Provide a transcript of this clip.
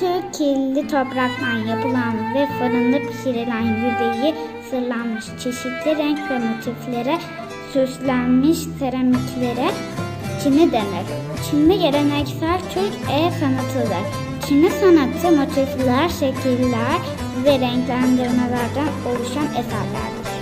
Türk kirli topraktan yapılan ve fırında pişirilen yüzeyi sırlanmış çeşitli renk ve motiflere süslenmiş seramiklere Çini denir. Çinli geleneksel Türk el sanatıdır. Çini sanatı motifler, şekiller ve renklendirmelerden oluşan eserlerdir.